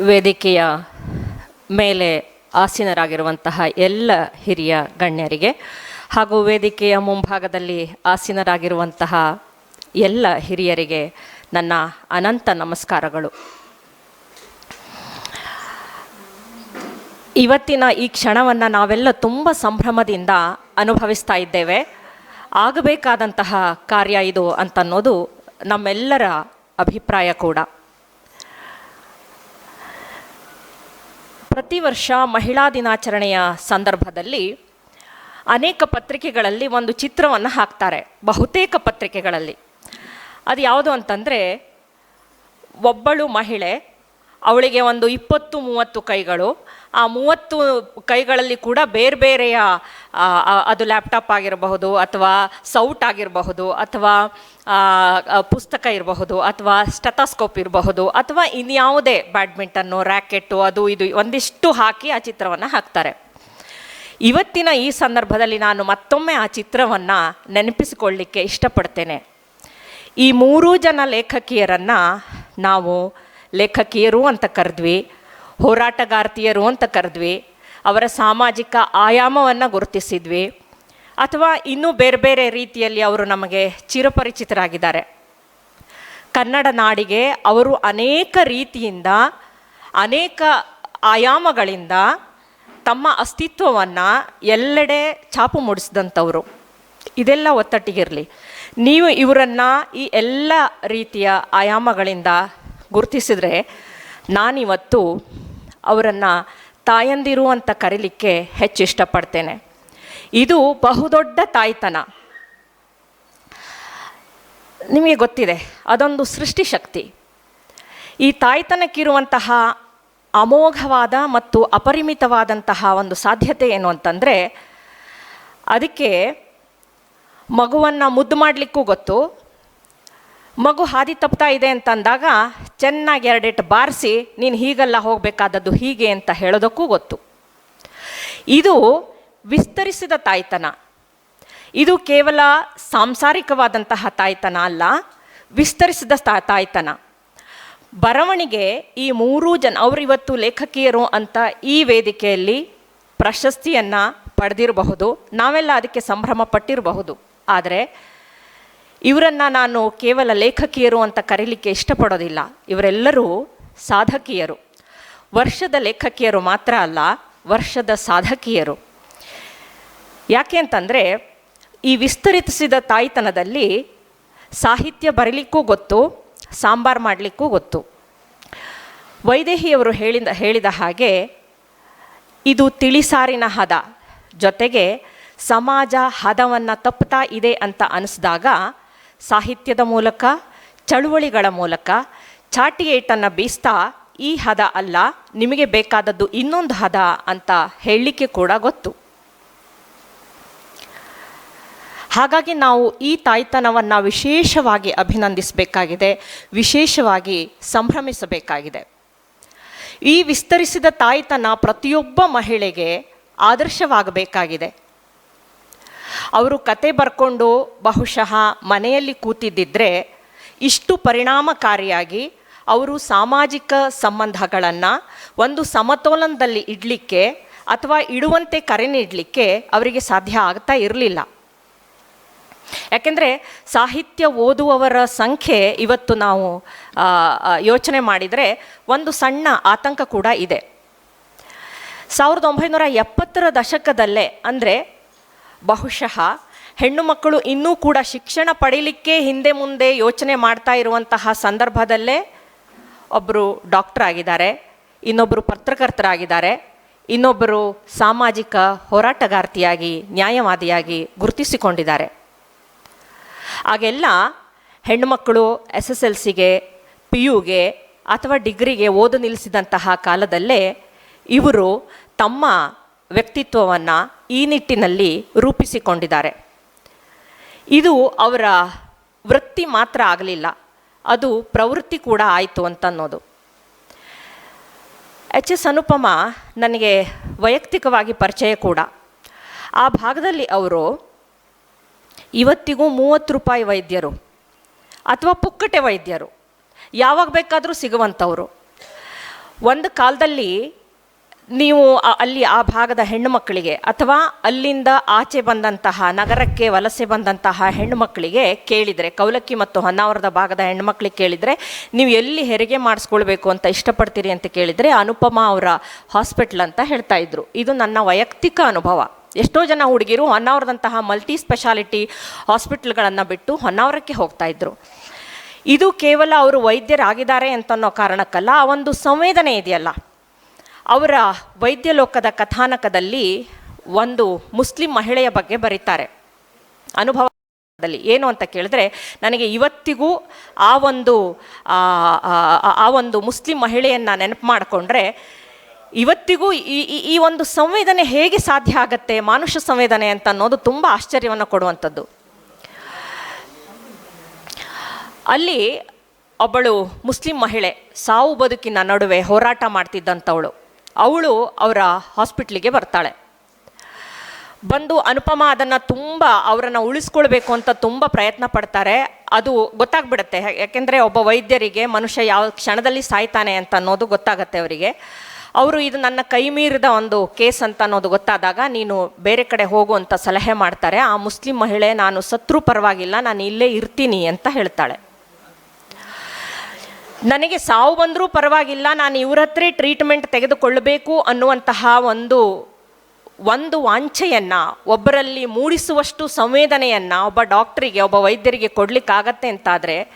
ವೇದಿಕೆಯ ಮೇಲೆ ಆಸೀನರಾಗಿರುವಂತಹ ಎಲ್ಲ ಹಿರಿಯ ಗಣ್ಯರಿಗೆ ಹಾಗೂ ವೇದಿಕೆಯ ಮುಂಭಾಗದಲ್ಲಿ ಆಸೀನರಾಗಿರುವಂತಹ ಎಲ್ಲ ಹಿರಿಯರಿಗೆ ನನ್ನ ಅನಂತ ನಮಸ್ಕಾರಗಳು. ಇವತ್ತಿನ ಈ ಕ್ಷಣವನ್ನು ನಾವೆಲ್ಲ ತುಂಬ ಸಂಭ್ರಮದಿಂದ ಅನುಭವಿಸ್ತಾ ಇದ್ದೇವೆ. ಆಗಬೇಕಾದಂತಹ ಕಾರ್ಯ ಇದು ಅಂತನ್ನೋದು ನಮ್ಮೆಲ್ಲರ ಅಭಿಪ್ರಾಯ ಕೂಡ. ಪ್ರತಿ ವರ್ಷ ಮಹಿಳಾ ದಿನಾಚರಣೆಯ ಸಂದರ್ಭದಲ್ಲಿ ಅನೇಕ ಪತ್ರಿಕೆಗಳಲ್ಲಿ ಒಂದು ಚಿತ್ರವನ್ನು ಹಾಕ್ತಾರೆ, ಬಹುತೇಕ ಪತ್ರಿಕೆಗಳಲ್ಲಿ. ಅದು ಯಾವುದು ಅಂತಂದರೆ, ಒಬ್ಬಳು ಮಹಿಳೆ ಅವಳಿಗೆ ಒಂದು ಇಪ್ಪತ್ತು ಮೂವತ್ತು ಕೈಗಳು. ಆ ಮೂವತ್ತು ಕೈಗಳಲ್ಲಿ ಕೂಡ ಬೇರೆ ಬೇರೆಯ ಅದು ಲ್ಯಾಪ್ಟಾಪ್ ಆಗಿರಬಹುದು ಅಥವಾ ಸೌಟ್ ಆಗಿರಬಹುದು ಅಥವಾ ಪುಸ್ತಕ ಇರಬಹುದು ಅಥವಾ ಸ್ಟೆಥಾಸ್ಕೋಪ್ ಇರಬಹುದು ಅಥವಾ ಇನ್ಯಾವುದೇ ಬ್ಯಾಡ್ಮಿಂಟನ್ನು ರ್ಯಾಕೆಟ್ಟು ಅದು ಇದು ಒಂದಿಷ್ಟು ಹಾಕಿ ಆ ಚಿತ್ರವನ್ನು ಹಾಕ್ತಾರೆ. ಇವತ್ತಿನ ಈ ಸಂದರ್ಭದಲ್ಲಿ ನಾನು ಮತ್ತೊಮ್ಮೆ ಆ ಚಿತ್ರವನ್ನು ನೆನಪಿಸಿಕೊಳ್ಳಿಕ್ಕೆ ಇಷ್ಟಪಡ್ತೇನೆ. ಈ ಮೂರೂ ಜನ ಲೇಖಕಿಯರನ್ನು ನಾವು ಲೇಖಕಿಯರು ಅಂತ ಕರೆದ್ವಿ, ಹೋರಾಟಗಾರ್ತಿಯರು ಅಂತ ಕರೆದ್ವಿ, ಅವರ ಸಾಮಾಜಿಕ ಆಯಾಮವನ್ನು ಗುರುತಿಸಿದ್ವಿ, ಅಥವಾ ಇನ್ನೂ ಬೇರೆ ಬೇರೆ ರೀತಿಯಲ್ಲಿ ಅವರು ನಮಗೆ ಚಿರಪರಿಚಿತರಾಗಿದ್ದಾರೆ. ಕನ್ನಡ ನಾಡಿಗೆ ಅವರು ಅನೇಕ ರೀತಿಯಿಂದ, ಅನೇಕ ಆಯಾಮಗಳಿಂದ ತಮ್ಮ ಅಸ್ತಿತ್ವವನ್ನು ಎಲ್ಲೆಡೆ ಛಾಪು ಮೂಡಿಸಿದಂಥವರು. ಇದೆಲ್ಲ ಒತ್ತಟ್ಟಿಗಿರಲಿ ನೀವು ಇವರನ್ನು ಈ ಎಲ್ಲ ರೀತಿಯ ಆಯಾಮಗಳಿಂದ ಗುರುತಿಸಿದ್ರೆ ನಾನಿವತ್ತು ಅವರನ್ನು ತಾಯಂದಿರು ಅಂತ ಕರೀಲಿಕ್ಕೆ ಹೆಚ್ಚು ಇಷ್ಟಪಡ್ತೇನೆ. ಇದು ಬಹುದೊಡ್ಡ ತಾಯ್ತನ. ನಿಮಗೆ ಗೊತ್ತಿದೆ, ಅದೊಂದು ಸೃಷ್ಟಿಶಕ್ತಿ ಈ ತಾಯ್ತನಕ್ಕಿರುವಂತಹ ಅಮೋಘವಾದ ಮತ್ತು ಅಪರಿಮಿತವಾದಂತಹ ಒಂದು ಸಾಧ್ಯತೆ ಏನು ಅಂತಂದರೆ, ಅದಕ್ಕೆ ಮಗುವನ್ನು ಮುದ್ದು ಮಾಡಲಿಕ್ಕೂ ಗೊತ್ತು ಮಗು ಹಾದಿ ತಪ್ತಾ ಇದೆ ಅಂತಂದಾಗ ಚೆನ್ನಾಗಿ ಎರಡೆಟ್ಟು ಬಾರಿಸಿ, ನೀನು ಹೀಗೆಲ್ಲ ಹೋಗಬೇಕಾದದ್ದು ಹೀಗೆ ಅಂತ ಹೇಳೋದಕ್ಕೂ ಗೊತ್ತು. ಇದು ವಿಸ್ತರಿಸಿದ ತಾಯ್ತನ. ಇದು ಕೇವಲ ಸಾಂಸಾರಿಕವಾದಂತಹ ತಾಯ್ತನ ಅಲ್ಲ, ವಿಸ್ತರಿಸಿದ ತಾಯ್ತನ. ಬರವಣಿಗೆ ಈ ಮೂರೂ ಜನ ಅವರು ಇವತ್ತು ಲೇಖಕಿಯರು ಅಂತ ಈ ವೇದಿಕೆಯಲ್ಲಿ ಪ್ರಶಸ್ತಿಯನ್ನು ಪಡೆದಿರಬಹುದು. ನಾವೆಲ್ಲ ಅದಕ್ಕೆ ಸಂಭ್ರಮ ಪಟ್ಟಿರಬಹುದು ಆದರೆ ಇವರನ್ನು ನಾನು ಕೇವಲ ಲೇಖಕಿಯರು ಅಂತ ಕರೀಲಿಕ್ಕೆ ಇಷ್ಟಪಡೋದಿಲ್ಲ. ಇವರೆಲ್ಲರೂ ಸಾಧಕಿಯರು. ವರ್ಷದ ಲೇಖಕಿಯರು ಮಾತ್ರ ಅಲ್ಲ, ವರ್ಷದ ಸಾಧಕಿಯರು. ಯಾಕೆ ಅಂತಂದರೆ, ಈ ವಿಸ್ತರಿಸಿದ ತಾಯ್ತನದಲ್ಲಿ ಸಾಹಿತ್ಯ ಬರೀಲಿಕ್ಕೂ ಗೊತ್ತು, ಸಾಂಬಾರು ಮಾಡಲಿಕ್ಕೂ ಗೊತ್ತು. ವೈದೇಹಿಯವರು ಹೇಳಿದ ಹೇಳಿದ ಹಾಗೆ ಇದು ತಿಳಿಸಾರಿನ ಹದ. ಜೊತೆಗೆ, ಸಮಾಜ ಹದವನ್ನು ತಪ್ಪುತ್ತಾ ಇದೆ ಅಂತ ಅನಿಸಿದಾಗ ಸಾಹಿತ್ಯದ ಮೂಲಕ, ಚಳುವಳಿಗಳ ಮೂಲಕ ಚಾಟಿ ಏಟನ್ನು ಬೀಸ್ತಾ, ಈ ಹದ ಅಲ್ಲ, ನಿಮಗೆ ಬೇಕಾದದ್ದು ಇನ್ನೊಂದು ಹದ ಅಂತ ಹೇಳಲಿಕ್ಕೆ ಕೂಡ ಗೊತ್ತು. ಹಾಗಾಗಿ ನಾವು ಈ ತಾಯ್ತನವನ್ನು ವಿಶೇಷವಾಗಿ ಅಭಿನಂದಿಸಬೇಕಾಗಿದೆ, ವಿಶೇಷವಾಗಿ ಸಂಭ್ರಮಿಸಬೇಕಾಗಿದೆ. ಈ ವಿಸ್ತರಿಸಿದ ತಾಯ್ತನ ಪ್ರತಿಯೊಬ್ಬ ಮಹಿಳೆಗೆ ಆದರ್ಶವಾಗಬೇಕಾಗಿದೆ. ಅವರು ಕತೆ ಬರ್ಕೊಂಡು ಬಹುಶಃ ಮನೆಯಲ್ಲಿ ಕೂತಿದ್ದಿದ್ರೆ ಇಷ್ಟು ಪರಿಣಾಮಕಾರಿಯಾಗಿ ಅವರು ಸಾಮಾಜಿಕ ಸಂಬಂಧಗಳನ್ನು ಒಂದು ಸಮತೋಲನದಲ್ಲಿ ಇಡಲಿಕ್ಕೆ ಅಥವಾ ಇಡುವಂತೆ ಕರೆ ನೀಡಲಿಕ್ಕೆ ಅವರಿಗೆ ಸಾಧ್ಯ ಆಗ್ತಾ ಇರಲಿಲ್ಲ. ಯಾಕೆಂದರೆ ಸಾಹಿತ್ಯ ಓದುವವರ ಸಂಖ್ಯೆ ಇವತ್ತು ನಾವು ಯೋಚನೆ ಮಾಡಿದರೆ ಒಂದು ಸಣ್ಣ ಆತಂಕ ಕೂಡ ಇದೆ. ಸಾವಿರದ ಒಂಬೈನೂರ ಎಪ್ಪತ್ತರ ದಶಕದಲ್ಲೇ ಅಂದರೆ ಬಹುಶಃ ಹೆಣ್ಣು ಮಕ್ಕಳು ಇನ್ನೂ ಕೂಡ ಶಿಕ್ಷಣ ಪಡೀಲಿಕ್ಕೆ ಹಿಂದೆ ಮುಂದೆ ಯೋಚನೆ ಮಾಡ್ತಾ ಇರುವಂತಹ ಸಂದರ್ಭದಲ್ಲೇ ಒಬ್ಬರು ಡಾಕ್ಟರ್ ಆಗಿದ್ದಾರೆ ಇನ್ನೊಬ್ಬರು ಪತ್ರಕರ್ತರಾಗಿದ್ದಾರೆ ಇನ್ನೊಬ್ಬರು ಸಾಮಾಜಿಕ ಹೋರಾಟಗಾರ್ತಿಯಾಗಿ, ನ್ಯಾಯವಾದಿಯಾಗಿ ಗುರುತಿಸಿಕೊಂಡಿದ್ದಾರೆ. ಆಗೆಲ್ಲ ಹೆಣ್ಣುಮಕ್ಕಳು ಎಸ್ ಎಸ್ ಎಲ್ ಸಿಗೆ ಪಿ ಯುಗೆ ಅಥವಾ ಡಿಗ್ರಿಗೆ ಓದು ನಿಲ್ಲಿಸಿದಂತಹ ಕಾಲದಲ್ಲೇ ಇವರು ತಮ್ಮ ವ್ಯಕ್ತಿತ್ವವನ್ನು ಈ ನಿಟ್ಟಿನಲ್ಲಿ ರೂಪಿಸಿಕೊಂಡಿದ್ದಾರೆ. ಇದು ಅವರ ವೃತ್ತಿ ಮಾತ್ರ ಆಗಲಿಲ್ಲ, ಅದು ಪ್ರವೃತ್ತಿ ಕೂಡ ಆಯಿತು ಅಂತ ಅನ್ನೋದು. ಎಚ್ ಎಸ್ ಅನುಪಮ ನನಗೆ ವೈಯಕ್ತಿಕವಾಗಿ ಪರಿಚಯ ಕೂಡ. ಆ ಭಾಗದಲ್ಲಿ ಅವರು ಇವತ್ತಿಗೂ ಮೂವತ್ತು ರೂಪಾಯಿ ವೈದ್ಯರು ಅಥವಾ ಪುಕ್ಕಟೆ ವೈದ್ಯರು, ಯಾವಾಗ ಬೇಕಾದರೂ ಸಿಗುವಂಥವರು. ಒಂದು ಕಾಲದಲ್ಲಿ ನೀವು ಅಲ್ಲಿ ಆ ಭಾಗದ ಹೆಣ್ಣು ಮಕ್ಕಳಿಗೆ ಅಥವಾ ಅಲ್ಲಿಂದ ಆಚೆ ಬಂದಂತಹ, ನಗರಕ್ಕೆ ವಲಸೆ ಬಂದಂತಹ ಹೆಣ್ಣು ಮಕ್ಕಳಿಗೆ ಕೇಳಿದರೆ, ಕೌಲಕ್ಕಿ ಮತ್ತು ಹೊನ್ನಾವರದ ಭಾಗದ ಹೆಣ್ಣುಮಕ್ಳಿಗೆ ಕೇಳಿದರೆ, ನೀವು ಎಲ್ಲಿ ಹೆರಿಗೆ ಮಾಡಿಸ್ಕೊಳ್ಬೇಕು ಅಂತ ಇಷ್ಟಪಡ್ತೀರಿ ಅಂತ ಕೇಳಿದರೆ ಅನುಪಮ ಅವರ ಹಾಸ್ಪಿಟ್ಲ್ ಅಂತ ಹೇಳ್ತಾ ಇದ್ರು. ಇದು ನನ್ನ ವೈಯಕ್ತಿಕ ಅನುಭವ. ಎಷ್ಟೋ ಜನ ಹುಡುಗಿರು ಹೊನ್ನಾವರದಂತಹ ಮಲ್ಟಿ ಸ್ಪೆಷಾಲಿಟಿ ಹಾಸ್ಪಿಟ್ಲ್ಗಳನ್ನು ಬಿಟ್ಟು ಹೊನ್ನಾವರಕ್ಕೆ ಹೋಗ್ತಾ ಇದ್ರು. ಇದು ಕೇವಲ ಅವರು ವೈದ್ಯರಾಗಿದ್ದಾರೆ ಅಂತನ್ನೋ ಕಾರಣಕ್ಕಲ್ಲ, ಆ ಒಂದು ಸಂವೇದನೆ ಇದೆಯಲ್ಲ. ಅವರ ವೈದ್ಯ ಲೋಕದ ಕಥಾನಕದಲ್ಲಿ ಒಂದು ಮುಸ್ಲಿಂ ಮಹಿಳೆಯ ಬಗ್ಗೆ ಬರೀತಾರೆ. ಅನುಭವದಲ್ಲಿ ಏನು ಅಂತ ಕೇಳಿದ್ರೆ ನನಗೆ ಇವತ್ತಿಗೂ ಆ ಒಂದು ಆ, ಒಂದು ಮುಸ್ಲಿಂ ಮಹಿಳೆಯನ್ನು ನೆನಪು ಮಾಡಿಕೊಂಡ್ರೆ ಇವತ್ತಿಗೂ ಈ ಈ- ಈ ಒಂದು ಸಂವೇದನೆ ಹೇಗೆ ಸಾಧ್ಯ ಆಗತ್ತೆ ಮಾನುಷ ಸಂವೇದನೆ ಅಂತ ಅನ್ನೋದು ತುಂಬ ಆಶ್ಚರ್ಯವನ್ನು ಕೊಡುವಂಥದ್ದು. ಅಲ್ಲಿ ಒಬ್ಬಳು ಮುಸ್ಲಿಂ ಮಹಿಳೆ ಸಾವು ಬದುಕಿನ ನಡುವೆ ಹೋರಾಟ ಮಾಡ್ತಿದ್ದಂಥವಳು ಅವಳು ಅವರ ಹಾಸ್ಪಿಟ್ಲಿಗೆ ಬರ್ತಾಳೆ. ಬಂದು ಅನುಪಮ ಅದನ್ನು ತುಂಬ ಅವರನ್ನು ಉಳಿಸ್ಕೊಳ್ಬೇಕು ಅಂತ ತುಂಬ ಪ್ರಯತ್ನ ಪಡ್ತಾರೆ. ಅದು ಗೊತ್ತಾಗ್ಬಿಡುತ್ತೆ. ಯಾಕೆಂದರೆ ಒಬ್ಬ ವೈದ್ಯರಿಗೆ ಮನುಷ್ಯ ಯಾವ ಕ್ಷಣದಲ್ಲಿ ಸಾಯ್ತಾನೆ ಅಂತ ಅನ್ನೋದು ಗೊತ್ತಾಗತ್ತೆ ಅವರಿಗೆ. ಅವರು ಇದು ನನ್ನ ಕೈ ಮೀರಿದ ಒಂದು ಕೇಸ್ ಅಂತ ಅನ್ನೋದು ಗೊತ್ತಾದಾಗ, ನೀನು ಬೇರೆ ಕಡೆ ಹೋಗು ಅಂತ ಸಲಹೆ ಮಾಡ್ತಾರೆ. ಆ ಮುಸ್ಲಿಂ ಮಹಿಳೆ, ನಾನು ಸತ್ರು ಪರವಾಗಿಲ್ಲ, ನಾನು ಇಲ್ಲೇ ಇರ್ತೀನಿ ಅಂತ ಹೇಳ್ತಾಳೆ. ನನಗೆ ಸಾವು ಬಂದರೂ ಪರವಾಗಿಲ್ಲ, ನಾನು ಇವ್ರ ಹತ್ರ ಟ್ರೀಟ್ಮೆಂಟ್ ತೆಗೆದುಕೊಳ್ಳಬೇಕು ಅನ್ನುವಂತಹ ಒಂದು ಒಂದು ವಾಂಛೆಯನ್ನು, ಒಬ್ಬರಲ್ಲಿ ಮೂಡಿಸುವಷ್ಟು ಸಂವೇದನೆಯನ್ನು ಒಬ್ಬ ಡಾಕ್ಟ್ರಿಗೆ ಒಬ್ಬ ವೈದ್ಯರಿಗೆ ಕೊಡಲಿಕ್ಕಾಗತ್ತೆ ಅಂತಾದರೆ,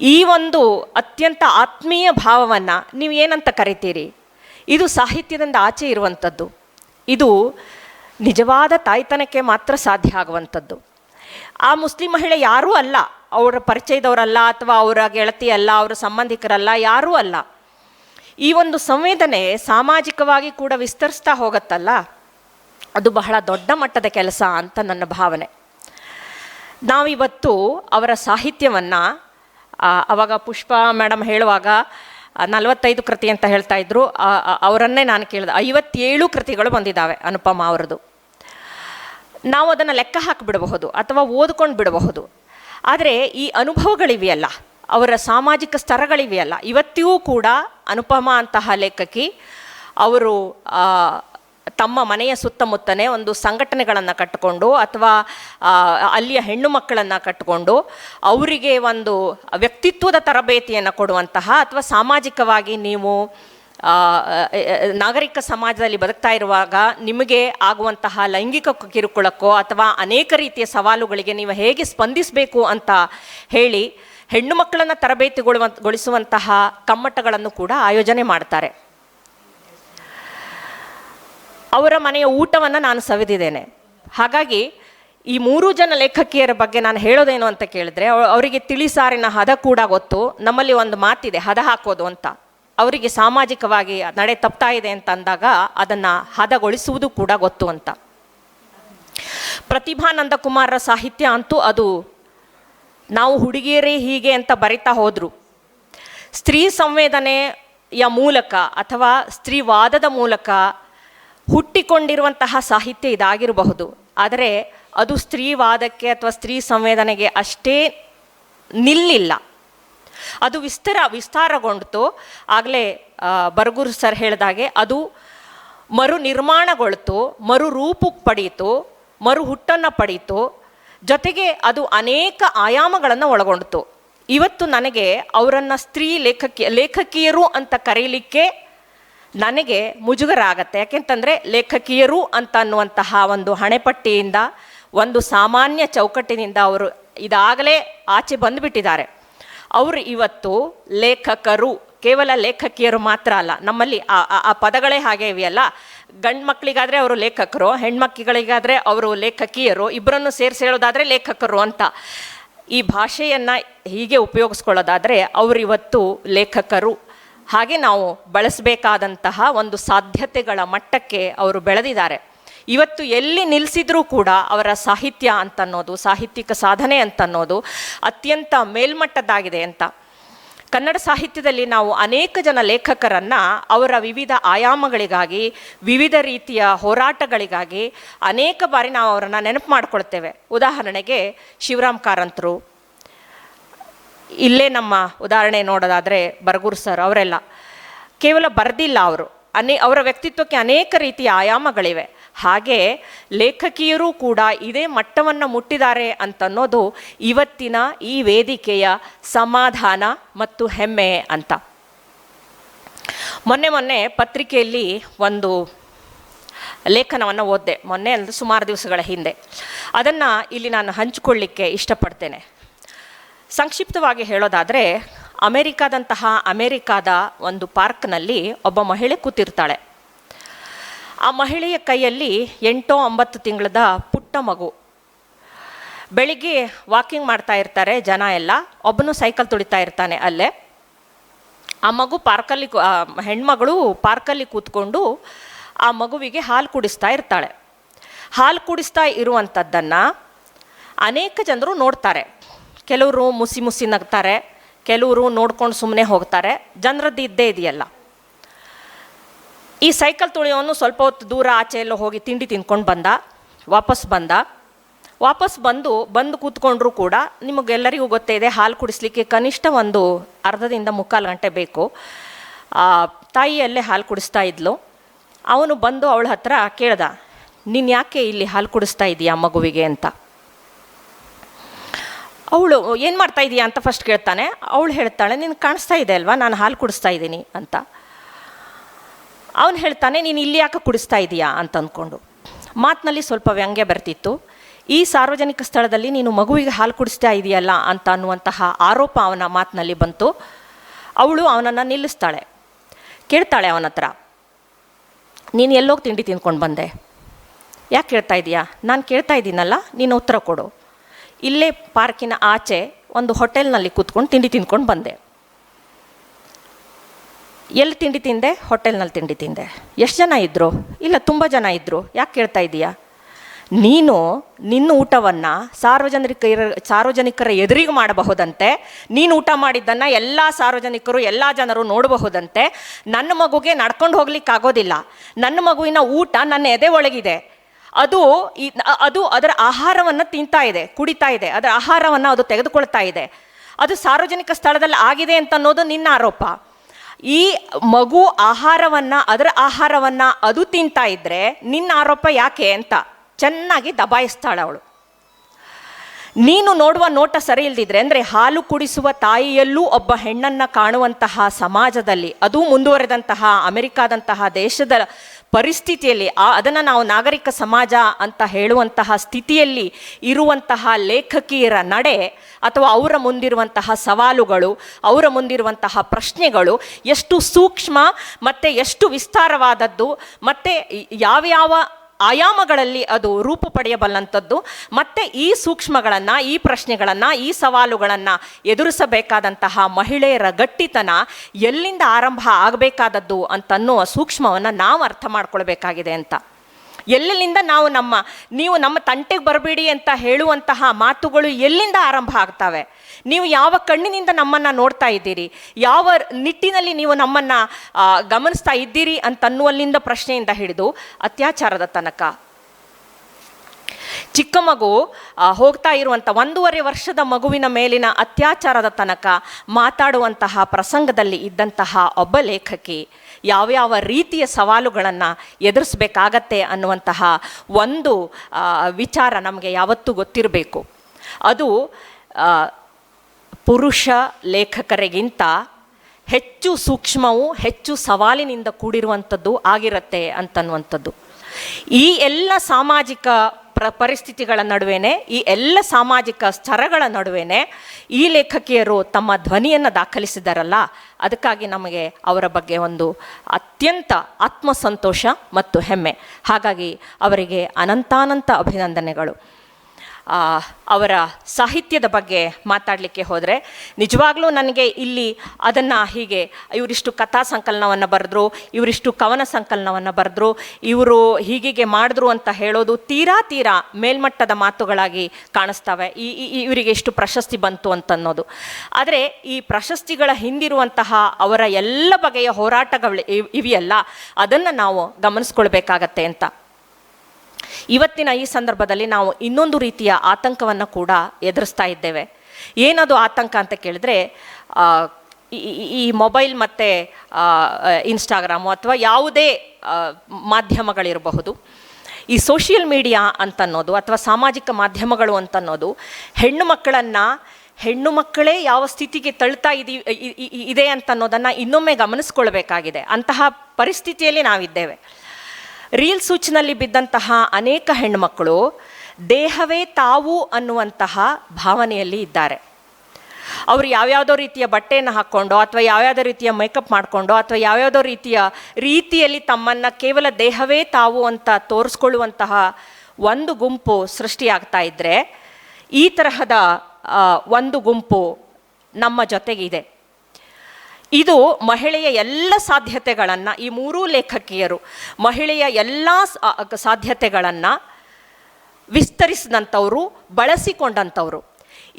ಈ ಒಂದು ಅತ್ಯಂತ ಆತ್ಮೀಯ ಭಾವವನ್ನು ನೀವು ಏನಂತ ಕರಿತೀರಿ? ಇದು ಸಾಹಿತ್ಯದಿಂದ ಆಚೆ ಇರುವಂಥದ್ದು. ಇದು ನಿಜವಾದ ತಾಯ್ತನಕ್ಕೆ ಮಾತ್ರ ಸಾಧ್ಯ ಆಗುವಂಥದ್ದು. ಆ ಮುಸ್ಲಿಂ ಮಹಿಳೆ ಯಾರೂ ಅಲ್ಲ. ಅವರ ಪರಿಚಯದವರಲ್ಲ ಅಥವಾ ಅವರ ಗೆಳತಿ ಅಲ್ಲ, ಅವರ ಸಂಬಂಧಿಕರಲ್ಲ, ಯಾರೂ ಅಲ್ಲ. ಈ ಒಂದು ಸಂವೇದನೆ ಸಾಮಾಜಿಕವಾಗಿ ಕೂಡ ವಿಸ್ತರಿಸ್ತಾ ಹೋಗತ್ತಲ್ಲ? ಅದು ಬಹಳ ದೊಡ್ಡ ಮಟ್ಟದ ಕೆಲಸ ಅಂತ ನನ್ನ ಭಾವನೆ. ನಾವಿವತ್ತು ಅವರ ಸಾಹಿತ್ಯವನ್ನು ಅವಾಗ ಪುಷ್ಪ ಮೇಡಮ್ ಹೇಳುವಾಗ ನಲವತ್ತೈದು ಕೃತಿ ಅಂತ ಹೇಳ್ತಾ ಇದ್ರು. ಅವರನ್ನೇ ನಾನು ಕೇಳಿದೆ. ಐವತ್ತೇಳು ಕೃತಿಗಳು ಬಂದಿದ್ದಾವೆ ಅನುಪಮ ಅವರದು ನಾವು ಅದನ್ನು ಲೆಕ್ಕ ಹಾಕಿಬಿಡಬಹುದು ಅಥವಾ ಓದ್ಕೊಂಡು ಬಿಡಬಹುದು ಆದರೆ ಈ ಅನುಭವಗಳಿವೆಯಲ್ಲ, ಅವರ ಸಾಮಾಜಿಕ ಸ್ತರಗಳಿವೆಯಲ್ಲ ಇವತ್ತಿಗೂ ಕೂಡ ಅನುಪಮ ಅಂತಹ ಲೇಖಕಿ ಅವರು ತಮ್ಮ ಮನೆಯ ಸುತ್ತಮುತ್ತನೇ ಒಂದು ಸಂಘಟನೆಗಳನ್ನು ಕಟ್ಟಿಕೊಂಡು ಅಥವಾ ಅಲ್ಲಿಯ ಹೆಣ್ಣು ಮಕ್ಕಳನ್ನು ಕಟ್ಟಿಕೊಂಡು ಅವರಿಗೆ ಒಂದು ವ್ಯಕ್ತಿತ್ವದ ತರಬೇತಿಯನ್ನು ಕೊಡುವಂತಹ ಅಥವಾ ಸಾಮಾಜಿಕವಾಗಿ ನೀವು ನಾಗರಿಕ ಸಮಾಜದಲ್ಲಿ ಬದುಕ್ತಾ ಇರುವಾಗ ನಿಮಗೆ ಆಗುವಂತಹ ಲೈಂಗಿಕ ಕಿರುಕುಳಕ್ಕೋ ಅಥವಾ ಅನೇಕ ರೀತಿಯ ಸವಾಲುಗಳಿಗೆ ನೀವು ಹೇಗೆ ಸ್ಪಂದಿಸಬೇಕು ಅಂತ ಹೇಳಿ ಹೆಣ್ಣು ಮಕ್ಕಳನ್ನು ತರಬೇತಿಗೊಳ್ಳುವ ಗೊಳಿಸುವಂತಹ ಕಮ್ಮಟಗಳನ್ನು ಕೂಡ ಆಯೋಜನೆ ಮಾಡ್ತಾರೆ. ಅವರ ಮನೆಯ ಊಟವನ್ನು ನಾನು ಸವಿದಿದ್ದೇನೆ. ಹಾಗಾಗಿ ಈ ಮೂರು ಜನ ಲೇಖಕಿಯರ ಬಗ್ಗೆ ನಾನು ಹೇಳೋದೇನು ಅಂತ ಕೇಳಿದ್ರೆ, ಅವ- ಅವರಿಗೆ ತಿಳಿಸಾರಿನ ಹದ ಕೂಡ ಗೊತ್ತು, ನಮ್ಮಲ್ಲಿ ಒಂದು ಮಾತಿದೆ, ಹದ ಹಾಕೋದು ಅಂತ. ಅವರಿಗೆ ಸಾಮಾಜಿಕವಾಗಿ ನಡೆ ತಪ್ತಾ ಇದೆ ಅಂತ ಅಂದಾಗ ಅದನ್ನು ಹದಗೊಳಿಸುವುದು ಕೂಡ ಗೊತ್ತು ಅಂತ. ಪ್ರತಿಭಾನಂದ ಕುಮಾರರ ಸಾಹಿತ್ಯ ಅಂತೂ ಅದು ನಾವು ಹುಡುಗಿಯರೇ ಹೀಗೆ ಅಂತ ಬರಿತಾ ಹೋದರು. ಸ್ತ್ರೀ ಸಂವೇದನೆಯ ಮೂಲಕ ಅಥವಾ ಸ್ತ್ರೀವಾದದ ಮೂಲಕ ಹುಟ್ಟಿಕೊಂಡಿರುವಂತಹ ಸಾಹಿತ್ಯ ಇದಾಗಿರಬಹುದು. ಆದರೆ ಅದು ಸ್ತ್ರೀವಾದಕ್ಕೆ ಅಥವಾ ಸ್ತ್ರೀ ಸಂವೇದನೆಗೆ ಅಷ್ಟೇ ನಿಲ್ಲಿಲ್ಲ. ಅದು ವಿಸ್ತಾರ ವಿಸ್ತಾರಗೊಂಡಿತು. ಆಗಲೇ ಬರಗೂರು ಸರ್ ಹೇಳಿದಾಗೆ ಅದು ಮರು ನಿರ್ಮಾಣಗೊಳ್ತು ಮರು ರೂಪು ಪಡೀತು ಮರು ಹುಟ್ಟನ್ನು ಪಡೀತು. ಜೊತೆಗೆ ಅದು ಅನೇಕ ಆಯಾಮಗಳನ್ನು ಒಳಗೊಂಡಿತು. ಇವತ್ತು ನನಗೆ ಅವರನ್ನು ಸ್ತ್ರೀ ಲೇಖಕಿ, ಲೇಖಕಿಯರು ಅಂತ ಕರೀಲಿಕ್ಕೆ ನನಗೆ ಮುಜುಗರ ಆಗತ್ತೆ ಯಾಕೆಂತಂದರೆ ಲೇಖಕಿಯರು ಅಂತ ಅನ್ನುವಂತಹ ಒಂದು ಹಣೆಪಟ್ಟಿಯಿಂದ, ಒಂದು ಸಾಮಾನ್ಯ ಚೌಕಟ್ಟಿನಿಂದ ಅವರು ಇದಾಗಲೇ ಆಚೆ ಬಂದುಬಿಟ್ಟಿದ್ದಾರೆ. ಅವರು ಇವತ್ತು ಲೇಖಕರು, ಕೇವಲ ಲೇಖಕಿಯರು ಮಾತ್ರ ಅಲ್ಲ, ನಮ್ಮಲ್ಲಿ ಆ, ಆ- ಪದಗಳೇ ಹಾಗೆ ಇವೆಯಲ್ಲ ಗಂಡು ಮಕ್ಕಳಿಗಾದರೆ ಅವರು ಲೇಖಕರು ಹೆಣ್ಮಕ್ಳಿಗಳಿಗಾದರೆ ಅವರು ಲೇಖಕಿಯರು ಇಬ್ಬರನ್ನು ಸೇರಿಸಿ ಹೇಳೋದಾದರೆ ಲೇಖಕರು ಅಂತ. ಈ ಭಾಷೆಯನ್ನು ಹೀಗೆ ಉಪಯೋಗಿಸ್ಕೊಳ್ಳೋದಾದರೆ ಅವರು ಇವತ್ತು ಲೇಖಕರು. ಹಾಗೆ ನಾವು ಬಳಸಬೇಕಾದಂತಹ ಒಂದು ಸಾಧ್ಯತೆಗಳ ಮಟ್ಟಕ್ಕೆ ಅವರು ಬೆಳೆದಿದ್ದಾರೆ. ಇವತ್ತು ಎಲ್ಲಿ ನಿಲ್ಲಿಸಿದ್ರೂ ಕೂಡ ಅವರ ಸಾಹಿತ್ಯ ಅಂತನ್ನೋದು, ಸಾಹಿತ್ಯಿಕ ಸಾಧನೆ ಅಂತನ್ನೋದು ಅತ್ಯಂತ ಮೇಲ್ಮಟ್ಟದ್ದಾಗಿದೆ ಅಂತ. ಕನ್ನಡ ಸಾಹಿತ್ಯದಲ್ಲಿ ನಾವು ಅನೇಕ ಜನ ಲೇಖಕರನ್ನು ಅವರ ವಿವಿಧ ಆಯಾಮಗಳಿಗಾಗಿ, ವಿವಿಧ ರೀತಿಯ ಹೋರಾಟಗಳಿಗಾಗಿ ಅನೇಕ ಬಾರಿ ನಾವು ಅವರನ್ನು ನೆನಪು ಮಾಡ್ಕೊಳ್ತೇವೆ. ಉದಾಹರಣೆಗೆ ಶಿವರಾಮ್ ಕಾರಂತರು. ಇಲ್ಲೇ ನಮ್ಮ ಉದಾಹರಣೆ ನೋಡೋದಾದರೆ ಬರಗೂರು ಸರ್ ಅವರೆಲ್ಲ. ಕೇವಲ ಬರೆದಿಲ್ಲ ಅವರು. ಅನೇ ಅವರ ವ್ಯಕ್ತಿತ್ವಕ್ಕೆ ಅನೇಕ ರೀತಿಯ ಆಯಾಮಗಳಿವೆ. ಹಾಗೆ ಲೇಖಕಿಯರು ಕೂಡ ಇದೇ ಮಟ್ಟವನ್ನು ಮುಟ್ಟಿದ್ದಾರೆ ಅಂತನ್ನೋದು ಇವತ್ತಿನ ಈ ವೇದಿಕೆಯ ಸಮಾಧಾನ ಮತ್ತು ಹೆಮ್ಮೆ ಅಂತ. ಮೊನ್ನೆ ಮೊನ್ನೆ ಪತ್ರಿಕೆಯಲ್ಲಿ ಒಂದು ಲೇಖನವನ್ನು ಓದಿದೆ. ಮೊನ್ನೆ ಅಂದರೆ ಸುಮಾರು ದಿವಸಗಳ ಹಿಂದೆ. ಅದನ್ನು ಇಲ್ಲಿ ನಾನು ಹಂಚಿಕೊಳ್ಳಿಕ್ಕೆ ಇಷ್ಟಪಡ್ತೇನೆ. ಸಂಕ್ಷಿಪ್ತವಾಗಿ ಹೇಳೋದಾದರೆ ಅಮೇರಿಕಾದಂತಹ ಅಮೆರಿಕಾದ ಒಂದು ಪಾರ್ಕ್ನಲ್ಲಿ ಒಬ್ಬ ಮಹಿಳೆ ಕೂತಿರ್ತಾಳೆ. ಆ ಮಹಿಳೆಯ ಕೈಯಲ್ಲಿ ಎಂಟೋ ಒಂಬತ್ತು ತಿಂಗಳದ ಪುಟ್ಟ ಮಗು. ಬೆಳಿಗ್ಗೆ ವಾಕಿಂಗ್ ಮಾಡ್ತಾ ಇರ್ತಾರೆ ಜನ ಎಲ್ಲ. ಒಬ್ಬನು ಸೈಕಲ್ ತುಳಿತಾ ಇರ್ತಾನೆ ಅಲ್ಲೇ. ಆ ಮಗು ಪಾರ್ಕಲ್ಲಿ ಹೆಣ್ಮಗಳು ಪಾರ್ಕಲ್ಲಿ ಕೂತ್ಕೊಂಡು ಆ ಮಗುವಿಗೆ ಹಾಲು ಕುಡಿಸ್ತಾ ಇರ್ತಾಳೆ. ಹಾಲು ಕುಡಿಸ್ತಾ ಇರುವಂಥದ್ದನ್ನು ಅನೇಕ ಜನರು ನೋಡ್ತಾರೆ. ಕೆಲವರು ಮುಸಿ ಮುಸಿ ನಗ್ತಾರೆ, ಕೆಲವರು ನೋಡ್ಕೊಂಡು ಸುಮ್ಮನೆ ಹೋಗ್ತಾರೆ. ಜನರದ್ದು ಇದ್ದೇ ಇದೆಯಲ್ಲ. ಈ ಸೈಕಲ್ ತುಳಿಯೋನು ಸ್ವಲ್ಪ ಹೊತ್ತು ದೂರ ಆಚೆ ಎಲ್ಲ ಹೋಗಿ ತಿಂಡಿ ತಿನ್ಕೊಂಡು ಬಂದ, ವಾಪಸ್ ಬಂದ. ವಾಪಸ್ ಬಂದು ಬಂದು ಕೂತ್ಕೊಂಡ್ರೂ ಕೂಡ ನಿಮಗೆಲ್ಲರಿಗೂ ಗೊತ್ತೇ ಇದೆ, ಹಾಲು ಕುಡಿಸ್ಲಿಕ್ಕೆ ಕನಿಷ್ಠ ಒಂದು ಅರ್ಧದಿಂದ ಮುಕ್ಕಾಲು ಗಂಟೆ ಬೇಕು. ತಾಯಿಯಲ್ಲೇ ಹಾಲು ಕುಡಿಸ್ತಾ ಇದ್ಲು. ಅವನು ಬಂದು ಅವಳ ಹತ್ರ ಕೇಳ್ದ, ನೀನು ಯಾಕೆ ಇಲ್ಲಿ ಹಾಲು ಕುಡಿಸ್ತಾ ಇದೀಯಾ ಮಗುವಿಗೆ? ಅಂತ. ಅವಳು, ಏನು ಮಾಡ್ತಾ ಇದೀಯಾ? ಅಂತ ಫಸ್ಟ್ ಕೇಳ್ತಾನೆ. ಅವಳು ಹೇಳ್ತಾಳೆ ನಿನ್ಗೆ ಕಾಣಿಸ್ತಾ ಇದೆ ಅಲ್ವಾ? ನಾನು ಹಾಲು ಕುಡಿಸ್ತಾ ಇದ್ದೀನಿ, ಅಂತ. ಅವನು ಹೇಳ್ತಾನೆ, ನೀನು ಇಲ್ಲಿ ಯಾಕೆ ಕುಡಿಸ್ತಾ ಇದೀಯಾ? ಅಂತ ಅಂದ್ಕೊಂಡು ಮಾತಿನಲ್ಲಿ ಸ್ವಲ್ಪ ವ್ಯಂಗ್ಯ ಬರ್ತಿತ್ತು. ಈ ಸಾರ್ವಜನಿಕ ಸ್ಥಳದಲ್ಲಿ ನೀನು ಮಗುವಿಗೆ ಹಾಲು ಕುಡಿಸ್ತಾ ಇದೆಯಲ್ಲ? ಅಂತ ಅನ್ನುವಂತಹ ಆರೋಪ ಅವನ ಮಾತಿನಲ್ಲಿ ಬಂತು. ಅವಳು ಅವನನ್ನು ನಿಲ್ಲಿಸ್ತಾಳೆ. ಕೇಳ್ತಾಳೆ ಅವನ ಹತ್ರ, ನೀನು ಎಲ್ಲೋಗಿ ತಿಂಡಿ ತಿಂದ್ಕೊಂಡು ಬಂದೆ. ಯಾಕೆ ಕೇಳ್ತಾ ಇದೀಯಾ? ನಾನು ಕೇಳ್ತಾ ಇದ್ದೀನಲ್ಲ ನೀನು ಉತ್ತರ ಕೊಡು. ಇಲ್ಲೇ ಪಾರ್ಕಿನ ಆಚೆ ಒಂದು ಹೋಟೆಲ್ನಲ್ಲಿ ಕೂತ್ಕೊಂಡು ತಿಂಡಿ ತಿಂದ್ಕೊಂಡು ಬಂದೆ. ಎಲ್ಲಿ ತಿಂಡಿ ತಿಂದೆ? ಹೋಟೆಲ್ನಲ್ಲಿ ತಿಂಡಿ ತಿಂದೆ. ಎಷ್ಟು ಜನ ಇದ್ದರು ಇಲ್ಲ, ತುಂಬ ಜನ ಇದ್ದರು ಯಾಕೆ ಕೇಳ್ತಾ ಇದ್ದೀಯಾ ನೀನು ನಿನ್ನ ಊಟವನ್ನು ಸಾರ್ವಜನಿಕ ಸಾರ್ವಜನಿಕರ ಎದುರಿಗೆ ಮಾಡಬಹುದಂತೆ, ನೀನು ಊಟ ಮಾಡಿದ್ದನ್ನು ಎಲ್ಲ ಸಾರ್ವಜನಿಕರು, ಎಲ್ಲ ಜನರು ನೋಡಬಹುದಂತೆ. ನನ್ನ ಮಗುಗೆ ನಡ್ಕೊಂಡು ಹೋಗ್ಲಿಕ್ಕೆ ಆಗೋದಿಲ್ಲ. ನನ್ನ ಮಗುವಿನ ಊಟ ನನ್ನ ಎದೆ ಒಳಗಿದೆ. ಅದು ಅದು ಅದರ ಆಹಾರವನ್ನು ತಿಂತಾ ಇದೆ, ಕುಡಿತಾ ಇದೆ. ಅದರ ಆಹಾರವನ್ನು ಅದು ತೆಗೆದುಕೊಳ್ತಾ ಇದೆ. ಅದು ಸಾರ್ವಜನಿಕ ಸ್ಥಳದಲ್ಲಿ ಆಗಿದೆ ಅಂತ ಅನ್ನೋದು ನಿನ್ನ ಆರೋಪ. ಈ ಮಗು ಆಹಾರವನ್ನು, ಅದರ ಆಹಾರವನ್ನು ಅದು ತಿಂತಾ ಇದ್ರೆ ನಿನ್ನ ಆರೋಪ ಯಾಕೆ ಅಂತ ಚೆನ್ನಾಗಿ ದಬಾಯಿಸ್ತಾಳೆ ಅವಳು. ನೀನು ನೋಡುವ ನೋಟ ಸರಿ ಇಲ್ದಿದ್ರೆ, ಅಂದರೆ ಹಾಲು ಕುಡಿಸುವ ತಾಯಿಯಲ್ಲೂ ಒಬ್ಬ ಹೆಣ್ಣನ್ನು ಕಾಣುವಂತಹ ಸಮಾಜದಲ್ಲಿ, ಅದು ಮುಂದುವರೆದಂತಹ ಅಮೆರಿಕಾದಂತಹ ದೇಶದ ಪರಿಸ್ಥಿತಿಯಲ್ಲಿ, ಆ, ಅದನ್ನು ನಾವು ನಾಗರಿಕ ಸಮಾಜ ಅಂತ ಹೇಳುವಂತಹ ಸ್ಥಿತಿಯಲ್ಲಿ ಇರುವಂತಹ ಲೇಖಕಿಯರ ನಡೆ ಅಥವಾ ಅವರ ಮುಂದಿರುವಂತಹ ಸವಾಲುಗಳು, ಅವರ ಮುಂದಿರುವಂತಹ ಪ್ರಶ್ನೆಗಳು ಎಷ್ಟು ಸೂಕ್ಷ್ಮ ಮತ್ತು ಎಷ್ಟು ವಿಸ್ತಾರವಾದದ್ದು, ಮತ್ತು ಯಾವ್ಯಾವ ಆಯಾಮಗಳಲ್ಲಿ ಅದು ರೂಪು ಪಡೆಯಬಲ್ಲಂಥದ್ದು. ಮತ್ತು ಈ ಸೂಕ್ಷ್ಮಗಳನ್ನು, ಈ ಪ್ರಶ್ನೆಗಳನ್ನು, ಈ ಸವಾಲುಗಳನ್ನು ಎದುರಿಸಬೇಕಾದಂತಹ ಮಹಿಳೆಯರ ಗಟ್ಟಿತನ ಎಲ್ಲಿಂದ ಆರಂಭ ಆಗಬೇಕಾದದ್ದು ಅಂತನ್ನುವ ಸೂಕ್ಷ್ಮವನ್ನು ನಾವು ಅರ್ಥ ಮಾಡ್ಕೊಳ್ಬೇಕಾಗಿದೆ ಅಂತ. ಎಲ್ಲೆಲ್ಲಿಂದ ನಾವು ನಮ್ಮ, ನೀವು ನಮ್ಮ ತಂಟೆಗೆ ಬರಬೇಡಿ ಅಂತ ಹೇಳುವಂತಹ ಮಾತುಗಳು ಎಲ್ಲಿಂದ ಆರಂಭ ಆಗ್ತವೆ? ನೀವು ಯಾವ ಕಣ್ಣಿನಿಂದ ನಮ್ಮನ್ನು ನೋಡ್ತಾ ಇದ್ದೀರಿ? ಯಾವ ನಿಟ್ಟಿನಲ್ಲಿ ನೀವು ನಮ್ಮನ್ನು ಗಮನಿಸ್ತಾ ಇದ್ದೀರಿ ಅಂತನ್ನುವಲ್ಲಿಂದ ಪ್ರಶ್ನೆಯಿಂದ ಹಿಡಿದು ಅತ್ಯಾಚಾರದ ತನಕ. ಚಿಕ್ಕ ಮಗು ಹೋಗ್ತಾ ಇರುವಂಥ ಒಂದೂವರೆ ವರ್ಷದ ಮಗುವಿನ ಮೇಲಿನ ಅತ್ಯಾಚಾರದ ತನಕ ಮಾತಾಡುವಂತಹ ಪ್ರಸಂಗದಲ್ಲಿ ಇದ್ದಂತಹ ಒಬ್ಬ ಲೇಖಕಿ. ಯಾವ್ಯಾವ ರೀತಿಯ ಸವಾಲುಗಳನ್ನು ಎದುರಿಸಬೇಕಾಗತ್ತೆ ಅನ್ನುವಂತಹ ಒಂದು ವಿಚಾರ ನಮಗೆ ಯಾವತ್ತೂ ಗೊತ್ತಿರಬೇಕು. ಅದು ಪುರುಷ ಲೇಖಕರಿಗಿಂತ ಹೆಚ್ಚು ಸೂಕ್ಷ್ಮವು, ಹೆಚ್ಚು ಸವಾಲಿನಿಂದ ಕೂಡಿರುವಂಥದ್ದು ಆಗಿರುತ್ತೆ ಅಂತನ್ನುವಂಥದ್ದು. ಈ ಎಲ್ಲ ಸಾಮಾಜಿಕ ಪ್ರ ಪರಿಸ್ಥಿತಿಗಳ ನಡುವೆನೆ, ಈ ಎಲ್ಲ ಸಾಮಾಜಿಕ ಸ್ತರಗಳ ನಡುವೆನೆ ಈ ಲೇಖಕಿಯರು ತಮ್ಮ ಧ್ವನಿಯನ್ನು ದಾಖಲಿಸಿದಾರಲ್ಲ, ಅದಕ್ಕಾಗಿ ನಮಗೆ ಅವರ ಬಗ್ಗೆ ಒಂದು ಅತ್ಯಂತ ಆತ್ಮಸಂತೋಷ ಮತ್ತು ಹೆಮ್ಮೆ. ಹಾಗಾಗಿ ಅವರಿಗೆ ಅನಂತಾನಂತ ಅಭಿನಂದನೆಗಳು. ಅವರ ಸಾಹಿತ್ಯದ ಬಗ್ಗೆ ಮಾತಾಡಲಿಕ್ಕೆ ಹೋದರೆ, ನಿಜವಾಗ್ಲೂ ನನಗೆ ಇಲ್ಲಿ ಅದನ್ನು ಹೀಗೆ ಇವರಿಷ್ಟು ಕಥಾ ಸಂಕಲನವನ್ನು ಬರೆದ್ರು, ಇವರಿಷ್ಟು ಕವನ ಸಂಕಲನವನ್ನು ಬರೆದ್ರು, ಇವರು ಹೀಗೀಗೆ ಮಾಡಿದ್ರು ಅಂತ ಹೇಳೋದು ತೀರಾ ತೀರಾ ಮೇಲ್ಮಟ್ಟದ ಮಾತುಗಳಾಗಿ ಕಾಣಿಸ್ತವೆ. ಈ ಇವರಿಗೆ ಎಷ್ಟು ಪ್ರಶಸ್ತಿ ಬಂತು ಅಂತನ್ನೋದು. ಆದರೆ ಈ ಪ್ರಶಸ್ತಿಗಳ ಹಿಂದಿರುವಂತಹ ಅವರ ಎಲ್ಲ ಬಗೆಯ ಹೋರಾಟಗಳು ಇವ್- ಇವೆಯಲ್ಲ, ಅದನ್ನು ನಾವು ಗಮನಿಸ್ಕೊಳ್ಬೇಕಾಗತ್ತೆ ಅಂತ. ಇವತ್ತಿನ ಈ ಸಂದರ್ಭದಲ್ಲಿ ನಾವು ಇನ್ನೊಂದು ರೀತಿಯ ಆತಂಕವನ್ನು ಕೂಡ ಎದುರಿಸ್ತಾ ಇದ್ದೇವೆ. ಏನದು ಆತಂಕ ಅಂತ ಕೇಳಿದ್ರೆ ಈ- ಮೊಬೈಲ್ ಮತ್ತು ಇನ್ಸ್ಟಾಗ್ರಾಮು ಅಥವಾ ಯಾವುದೇ ಮಾಧ್ಯಮಗಳಿರಬಹುದು. ಈ ಸೋಷಿಯಲ್ ಮೀಡಿಯಾ ಅಂತನ್ನೋದು ಅಥವಾ ಸಾಮಾಜಿಕ ಮಾಧ್ಯಮಗಳು ಅಂತನ್ನೋದು ಹೆಣ್ಣು ಮಕ್ಕಳನ್ನು, ಹೆಣ್ಣು ಮಕ್ಕಳೇ ಯಾವ ಸ್ಥಿತಿಗೆ ತಳ್ತಾ ಇದೀ ಇದೆ ಅಂತನ್ನೋದನ್ನು ಇನ್ನೊಮ್ಮೆ ಗಮನಿಸ್ಕೊಳ್ಬೇಕಾಗಿದೆ. ಅಂತಹ ಪರಿಸ್ಥಿತಿಯಲ್ಲಿ ನಾವಿದ್ದೇವೆ. ರೀಲ್ ಸೂಚಿನಲ್ಲಿ ಬಿದ್ದಂತಹ ಅನೇಕ ಹೆಣ್ಣುಮಕ್ಕಳು ದೇಹವೇ ತಾವು ಅನ್ನುವಂತಹ ಭಾವನೆಯಲ್ಲಿ ಇದ್ದಾರೆ. ಅವರು ಯಾವ್ಯಾವುದೋ ರೀತಿಯ ಬಟ್ಟೆಯನ್ನು ಹಾಕ್ಕೊಂಡು ಅಥವಾ ಯಾವ್ಯಾವುದೋ ರೀತಿಯ ಮೇಕಪ್ ಮಾಡಿಕೊಂಡು ಅಥವಾ ಯಾವ್ಯಾವುದೋ ರೀತಿಯ ರೀತಿಯಲ್ಲಿ ತಮ್ಮನ್ನು ಕೇವಲ ದೇಹವೇ ತಾವು ಅಂತ ತೋರಿಸ್ಕೊಳ್ಳುವಂತಹ ಒಂದು ಗುಂಪು ಸೃಷ್ಟಿಯಾಗ್ತಾ ಇದ್ದರೆ ಈ ತರಹದ ಒಂದು ಗುಂಪು ನಮ್ಮ ಜೊತೆಗಿದೆ. ಇದು ಮಹಿಳೆಯ ಎಲ್ಲ ಸಾಧ್ಯತೆಗಳನ್ನು ಈ ಮೂರೂ ಲೇಖಕಿಯರು ಮಹಿಳೆಯ ಎಲ್ಲ ಸಾಧ್ಯತೆಗಳನ್ನು ವಿಸ್ತರಿಸಿದಂಥವರು, ಬಳಸಿಕೊಂಡಂಥವ್ರು.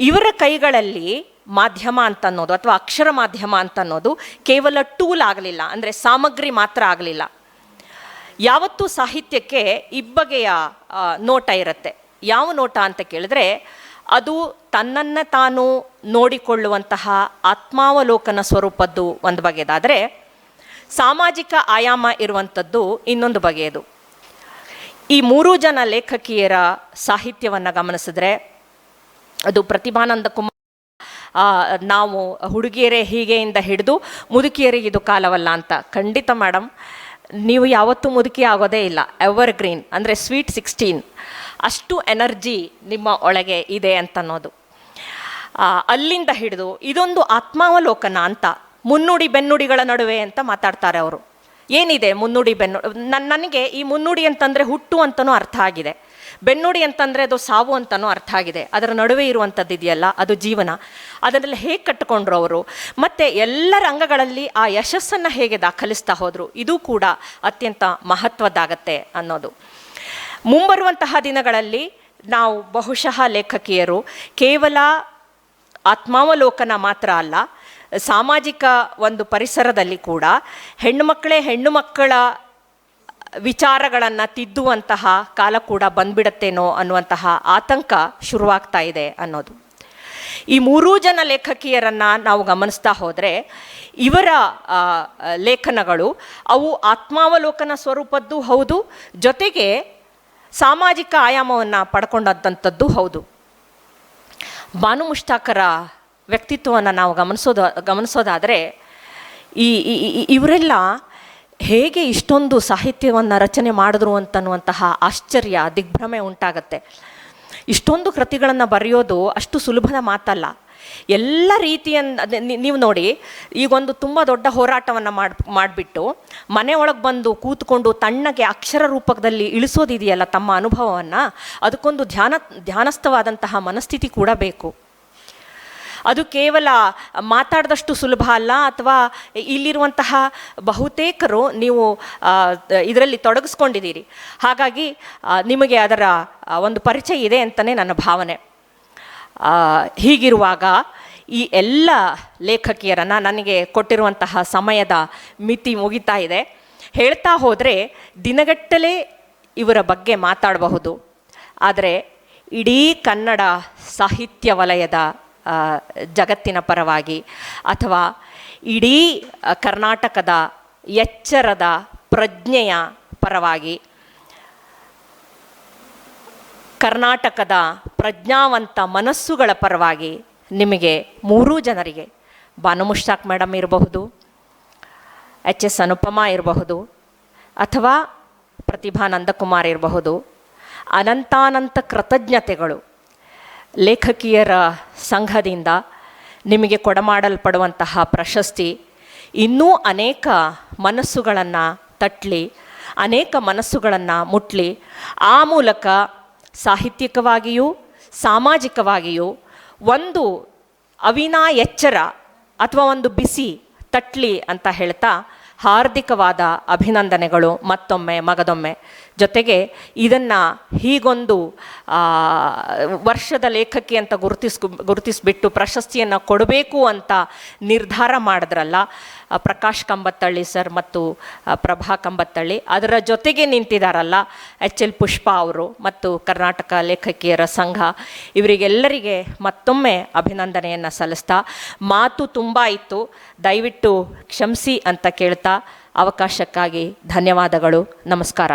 ಇವರ ಕೈಗಳಲ್ಲಿ ಮಾಧ್ಯಮ ಅಂತ ಅನ್ನೋದು ಅಥವಾ ಅಕ್ಷರ ಮಾಧ್ಯಮ ಅಂತ ಅನ್ನೋದು ಕೇವಲ ಟೂಲ್ ಆಗಲಿಲ್ಲ, ಅಂದರೆ ಸಾಮಗ್ರಿ ಮಾತ್ರ ಆಗಲಿಲ್ಲ. ಯಾವತ್ತೂ ಸಾಹಿತ್ಯಕ್ಕೆ ಇಬ್ಬಗೆಯ ನೋಟ ಇರುತ್ತೆ. ಯಾವ ನೋಟ ಅಂತ ಕೇಳಿದ್ರೆ ಅದು ತನ್ನನ್ನು ತಾನು ನೋಡಿಕೊಳ್ಳುವಂತಹ ಆತ್ಮಾವಲೋಕನ ಸ್ವರೂಪದ್ದು ಒಂದು ಬಗೆಯದಾದರೆ ಸಾಮಾಜಿಕ ಆಯಾಮ ಇರುವಂಥದ್ದು ಇನ್ನೊಂದು ಬಗೆಯದು. ಈ ಮೂರೂ ಜನ ಲೇಖಕಿಯರ ಸಾಹಿತ್ಯವನ್ನು ಗಮನಿಸಿದ್ರೆ ಅದು ಪ್ರತಿಭಾನಂದ ಕುಮಾರ್ ನಾವು ಹುಡುಗಿಯರೇ ಹೀಗೆಯಿಂದ ಹಿಡಿದು ಮುದುಕಿಯರಿಗೆ ಇದು ಕಾಲವಲ್ಲ ಅಂತ ಖಂಡಿತ ಮೇಡಮ್ ನೀವು ಯಾವತ್ತೂ ಮುದುಕಿ ಆಗೋದೇ ಇಲ್ಲ. ಎವರ್ ಗ್ರೀನ್ ಅಂದರೆ ಸ್ವೀಟ್ ಸಿಕ್ಸ್ಟೀನ್ ಅಷ್ಟು ಎನರ್ಜಿ ನಿಮ್ಮ ಒಳಗೆ ಇದೆ ಅಂತನ್ನೋದು. ಅಲ್ಲಿಂದ ಹಿಡಿದು ಇದೊಂದು ಆತ್ಮಾವಲೋಕನ ಅಂತ, ಮುನ್ನುಡಿ ಬೆನ್ನುಡಿಗಳ ನಡುವೆ ಅಂತ ಮಾತಾಡ್ತಾರೆ ಅವರು. ಏನಿದೆ ಮುನ್ನುಡಿ ಬೆನ್ನು ನನಗೆ ಈ ಮುನ್ನುಡಿ ಅಂತಂದರೆ ಹುಟ್ಟು ಅಂತಲೂ ಅರ್ಥ ಆಗಿದೆ. ಬೆನ್ನುಡಿ ಅಂತಂದರೆ ಅದು ಸಾವು ಅಂತಲೂ ಅರ್ಥ ಆಗಿದೆ. ಅದರ ನಡುವೆ ಇರುವಂಥದ್ದು ಇದೆಯಲ್ಲ, ಅದು ಜೀವನ. ಅದನ್ನೆಲ್ಲ ಹೇಗೆ ಕಟ್ಟಿಕೊಂಡ್ರು ಅವರು? ಮತ್ತು ಎಲ್ಲ ರಂಗಗಳಲ್ಲಿ ಆ ಯಶಸ್ಸನ್ನು ಹೇಗೆ ದಾಖಲಿಸ್ತಾ ಹೋದರು? ಇದು ಕೂಡ ಅತ್ಯಂತ ಮಹತ್ವದ್ದಾಗತ್ತೆ ಅನ್ನೋದು. ಮುಂಬರುವಂತಹ ದಿನಗಳಲ್ಲಿ ನಾವು ಬಹುಶಃ ಲೇಖಕಿಯರು ಕೇವಲ ಆತ್ಮಾವಲೋಕನ ಮಾತ್ರ ಅಲ್ಲ, ಸಾಮಾಜಿಕ ಒಂದು ಪರಿಸರದಲ್ಲಿ ಕೂಡ ಹೆಣ್ಣು ಮಕ್ಕಳೇ ಹೆಣ್ಣು ಮಕ್ಕಳ ವಿಚಾರಗಳನ್ನು ತಿದ್ದುವಂತಹ ಕಾಲ ಕೂಡ ಬಂದ್ಬಿಡತ್ತೇನೋ ಅನ್ನುವಂತಹ ಆತಂಕ ಶುರುವಾಗ್ತಾ ಇದೆ ಅನ್ನೋದು. ಈ ಮೂರೂ ಜನ ಲೇಖಕಿಯರನ್ನು ನಾವು ಗಮನಿಸ್ತಾ ಹೋದರೆ ಇವರ ಲೇಖನಗಳು ಅವು ಆತ್ಮಾವಲೋಕನ ಸ್ವರೂಪದ್ದು ಹೌದು, ಜೊತೆಗೆ ಸಾಮಾಜಿಕ ಆಯಾಮವನ್ನು ಪಡ್ಕೊಂಡಂಥದ್ದು ಹೌದು. ಬಾನು ಮುಷ್ತಾಕರ ವ್ಯಕ್ತಿತ್ವವನ್ನು ನಾವು ಗಮನಿಸೋದು, ಗಮನಿಸೋದಾದರೆ ಈ ಇವರೆಲ್ಲ ಹೇಗೆ ಇಷ್ಟೊಂದು ಸಾಹಿತ್ಯವನ್ನು ರಚನೆ ಮಾಡಿದ್ರು ಅಂತನ್ನುವಂತಹ ಆಶ್ಚರ್ಯ, ದಿಗ್ಭ್ರಮೆ ಉಂಟಾಗತ್ತೆ. ಇಷ್ಟೊಂದು ಕೃತಿಗಳನ್ನು ಬರೆಯೋದು ಅಷ್ಟು ಸುಲಭದ ಮಾತಲ್ಲ. ಎಲ್ಲ ರೀತಿಯ ಅದೇ ನೀವು ನೋಡಿ, ಈಗೊಂದು ತುಂಬ ದೊಡ್ಡ ಹೋರಾಟವನ್ನು ಮಾಡಿ ಮಾಡಿಬಿಟ್ಟು ಮನೆ ಒಳಗೆ ಬಂದು ಕೂತ್ಕೊಂಡು ತಣ್ಣಗೆ ಅಕ್ಷರ ರೂಪದಲ್ಲಿ ಇಳಿಸೋದಿದೆಯಲ್ಲ ತಮ್ಮ ಅನುಭವವನ್ನು, ಅದಕ್ಕೊಂದು ಧ್ಯಾನ, ಧ್ಯಾನಸ್ಥವಾದಂತಹ ಮನಸ್ಥಿತಿ ಕೂಡ ಬೇಕು. ಅದು ಕೇವಲ ಮಾತಾಡಿದಷ್ಟು ಸುಲಭ ಅಲ್ಲ ಅಥವಾ ಇಲ್ಲಿರುವಂತಹ ಬಹುತೇಕರು ನೀವು ಇದರಲ್ಲಿ ತೊಡಗಿಸ್ಕೊಂಡಿದ್ದೀರಿ. ಹಾಗಾಗಿ ನಿಮಗೆ ಅದರ ಒಂದು ಪರಿಚಯ ಇದೆ ಅಂತಲೇ ನನ್ನ ಭಾವನೆ. ಹೀಗಿರುವಾಗ ಈ ಎಲ್ಲ ಲೇಖಕಿಯರನ್ನು ನನಗೆ ಕೊಟ್ಟಿರುವಂತಹ ಸಮಯದ ಮಿತಿ ಮುಗಿತಾ ಇದೆ. ಹೇಳ್ತಾ ಹೋದರೆ ದಿನಗಟ್ಟಲೆ ಇವರ ಬಗ್ಗೆ ಮಾತಾಡಬಹುದು. ಆದರೆ ಇಡೀ ಕನ್ನಡ ಸಾಹಿತ್ಯ ವಲಯದ ಜಗತ್ತಿನ ಪರವಾಗಿ ಅಥವಾ ಇಡೀ ಕರ್ನಾಟಕದ ಎಚ್ಚರದ ಪ್ರಜ್ಞೆಯ ಪರವಾಗಿ ಕರ್ನಾಟಕದ ಪ್ರಜ್ಞಾವಂತ ಮನಸ್ಸುಗಳ ಪರವಾಗಿ ನಿಮಗೆ ಮೂರೂ ಜನರಿಗೆ ಬಾನು ಮುಷ್ತಾಕ್ ಮೇಡಮ್ ಇರಬಹುದು, ಎಚ್ ಎಸ್ ಅನುಪಮ ಇರಬಹುದು, ಅಥವಾ ಪ್ರತಿಭಾ ನಂದಕುಮಾರ್ ಇರಬಹುದು, ಅನಂತಾನಂತ ಕೃತಜ್ಞತೆಗಳು ಲೇಖಕಿಯರ ಸಂಘದಿಂದ ನಿಮಗೆ ಕೊಡಮಾಡಲ್ಪಡುವಂತಹ ಪ್ರಶಸ್ತಿ. ಇನ್ನೂ ಅನೇಕ ಮನಸ್ಸುಗಳನ್ನು ತಟ್ಟಲಿ ಅನೇಕ ಮನಸ್ಸುಗಳನ್ನು ಮುಟ್ಲಿ. ಆ ಮೂಲಕ ಸಾಹಿತ್ಯಿಕವಾಗಿಯೂ, ಸಾಮಾಜಿಕವಾಗಿಯೂ ಒಂದು ಅವಿನಾ ಎಚ್ಚರ ಅಥವಾ ಒಂದು ಬಿಸಿ ತಟ್ಲಿ ಅಂತ ಹೇಳ್ತಾ ಹಾರ್ದಿಕವಾದ ಅಭಿನಂದನೆಗಳು ಮತ್ತೊಮ್ಮೆ, ಮಗದೊಮ್ಮೆ. ಜೊತೆಗೆ ಇದನ್ನು ಹೀಗೊಂದು ವರ್ಷದ ಲೇಖಕಿ ಅಂತ ಗುರುತಿಸ್ ಗುರುತಿಸ್ಬಿಟ್ಟು ಪ್ರಶಸ್ತಿಯನ್ನು ಕೊಡಬೇಕು ಅಂತ ನಿರ್ಧಾರ ಮಾಡಿದ್ರಲ್ಲ ಪ್ರಕಾಶ್ ಕಂಬತ್ತಳ್ಳಿ ಸರ್ ಮತ್ತು ಪ್ರಭಾ ಕಂಬತ್ತಳ್ಳಿ. ಅದರ ಜೊತೆಗೆ ನಿಂತಿದ್ದಾರಲ್ಲ ಎಚ್ ಎಲ್ ಪುಷ್ಪ ಅವರು ಮತ್ತು ಕರ್ನಾಟಕ ಲೇಖಕಿಯರ ಸಂಘ. ಇವರಿಗೆಲ್ಲರಿಗೆ ಮತ್ತೊಮ್ಮೆ ಅಭಿನಂದನೆಯನ್ನು ಸಲ್ಲಿಸ್ತಾ, ಮಾತು ತುಂಬ ಇತ್ತು. ದಯವಿಟ್ಟು ಕ್ಷಮಿಸಿ ಅಂತ ಕೇಳ್ತಾ, ಅವಕಾಶಕ್ಕಾಗಿ ಧನ್ಯವಾದಗಳು. ನಮಸ್ಕಾರ.